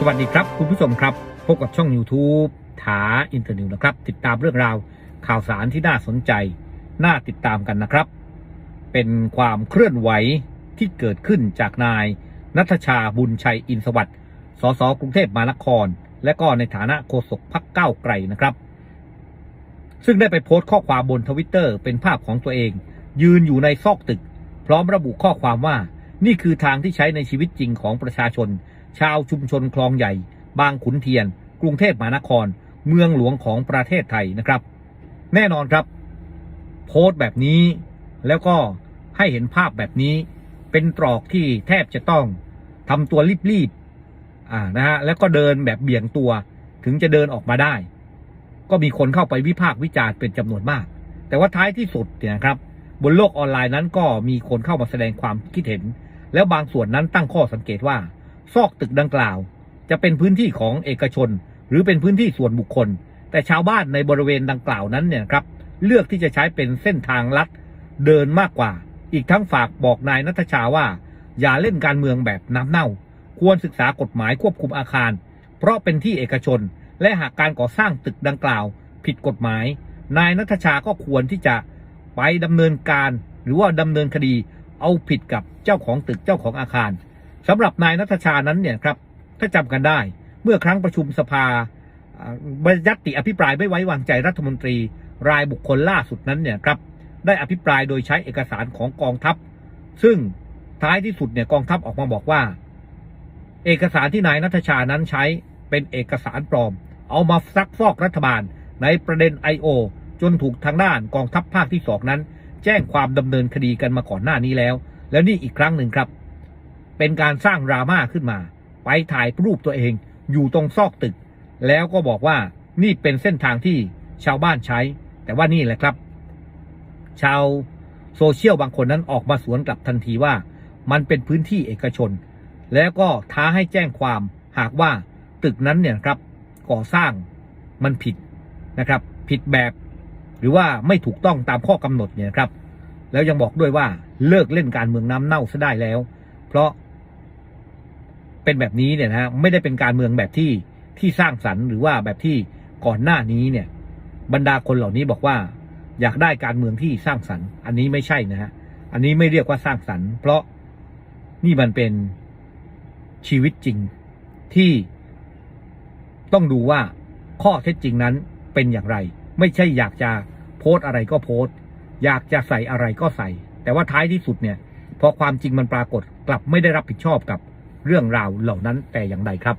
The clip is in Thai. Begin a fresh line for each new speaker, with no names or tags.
สวัสดีครับ คุณผู้ชมครับ พบกับช่อง YouTube ถาอินเทอร์นิวนะครับ ติดตามเรื่องราวข่าวสารที่น่าสนใจ น่าติดตามกันนะครับ เป็นความเคลื่อนไหวที่เกิดขึ้นจากนายนัทชาบุญชัยอินสวัสดิ์สสกรุงเทพมหานคร และก็ในฐานะโฆษกพักเก้าไกลนะครับ ซึ่งได้ไปโพสต์ข้อความบนทวิตเตอร์เป็นภาพของตัวเอง ยืนอยู่ในซอกตึก พร้อมระบุข้อความว่านี่คือทางที่ใช้ในชีวิตจริงของประชาชน ชาวชุมชนคลองใหญ่ บางขุนเทียน กรุงเทพมหานคร เมืองหลวงของประเทศไทยนะครับ แน่นอนครับ โพสต์แบบนี้แล้วก็ให้เห็นภาพแบบนี้ เป็นตรอกที่แทบจะต้องทำตัวรีบๆอ่านะฮะแล้วก็เดินแบบเบี่ยงตัวถึงจะเดินออกมาได้ ก็มีคนเข้าไปวิพากษ์วิจารณ์เป็นจำนวนมาก แต่ว่าท้ายที่สุดเนี่ยครับ บนโลกออนไลน์นั้นก็มีคนเข้ามาแสดงความคิดเห็น แล้วบางส่วนนั้นตั้งข้อสังเกตว่า ซอกตึกดังกล่าว จะเป็นพื้นที่ของเอกชน หรือเป็นพื้นที่ส่วนบุคคล แต่ชาวบ้านในบริเวณดังกล่าวนั้นเนี่ยครับเลือกที่จะใช้เป็นเส้นทางลัดเดินมากกว่า อีกทั้งฝากบอกนายนัทชาว่า อย่าเล่นการเมืองแบบน้ำเน่า ควรศึกษากฎหมายควบคุมอาคาร เพราะเป็นที่เอกชน และหากการก่อสร้างตึกดังกล่าว ผิดกฎหมาย นายนัทชาก็ควรที่จะไปดำเนินการ หรือว่าดำเนินคดี เอาผิดกับเจ้าของตึกเจ้าของอาคาร สำหรับนายนัทชานั้นเนี่ยครับถ้าจำกันได้ เมื่อครั้งประชุมสภาบรรยัติอภิปรายไม่ไว้วางใจรัฐมนตรี รายบุคคลล่าสุดนั้นเนี่ยครับได้อภิปรายโดยใช้เอกสารของกองทัพ ซึ่งท้ายที่สุดเนี่ยกองทัพออกมาบอกว่า เอกสารที่นายนัทชานั้นใช้เป็นเอกสารปลอม เอามาซักฟอกรัฐบาลในประเด็น I.O. จนถูกทางด้านกองทัพภาคที่สองนั้น แจ้งความดำเนินคดีกันมาก่อนหน้านี้แล้ว แล้วนี่อีกครั้งหนึ่งครับ เป็นการสร้างดราม่าขึ้นมา ไปถ่ายรูปตัวเองอยู่ตรงซอกตึก แล้วก็บอกว่านี่เป็นเส้นทางที่ชาวบ้านใช้ แต่ว่านี่แหละครับ ชาวโซเชียลบางคนนั้นออกมาสวนกลับทันทีว่า มันเป็นพื้นที่เอกชน แล้วก็ท้าให้แจ้งความหากว่าตึกนั้นเนี่ยครับ ก่อสร้างมันผิดนะครับ ผิดแบบ หรือว่าไม่ถูกต้องตามข้อกำหนดเนี่ยครับ แล้วยังบอกด้วยว่าเลิกเล่นการเมืองน้ำเน่าซะได้แล้ว เพราะ เป็นแบบนี้เนี่ยนะฮะไม่ได้เป็นการเมืองแบบที่ที่สร้างสรรค์หรือว่าแบบที่ก่อนหน้านี้เนี่ย บรรดาคนเหล่านี้บอกว่า อยากได้การเมืองที่สร้างสรรค์ อันนี้ไม่ใช่นะฮะอันนี้ไม่เรียกว่าสร้างสรรค์ เพราะนี่มันเป็นชีวิตจริงที่ต้องดูว่าข้อเท็จจริงนั้นเป็นอย่างไร ไม่ใช่อยากจะโพสอะไรก็โพสอยากจะใส่อะไรก็ใส่ แต่ว่าท้ายที่สุดเนี่ย พอความจริงมันปรากฏกลับไม่ได้รับผิดชอบกับ เรื่องราวเหล่านั้นแต่อย่างใดครับ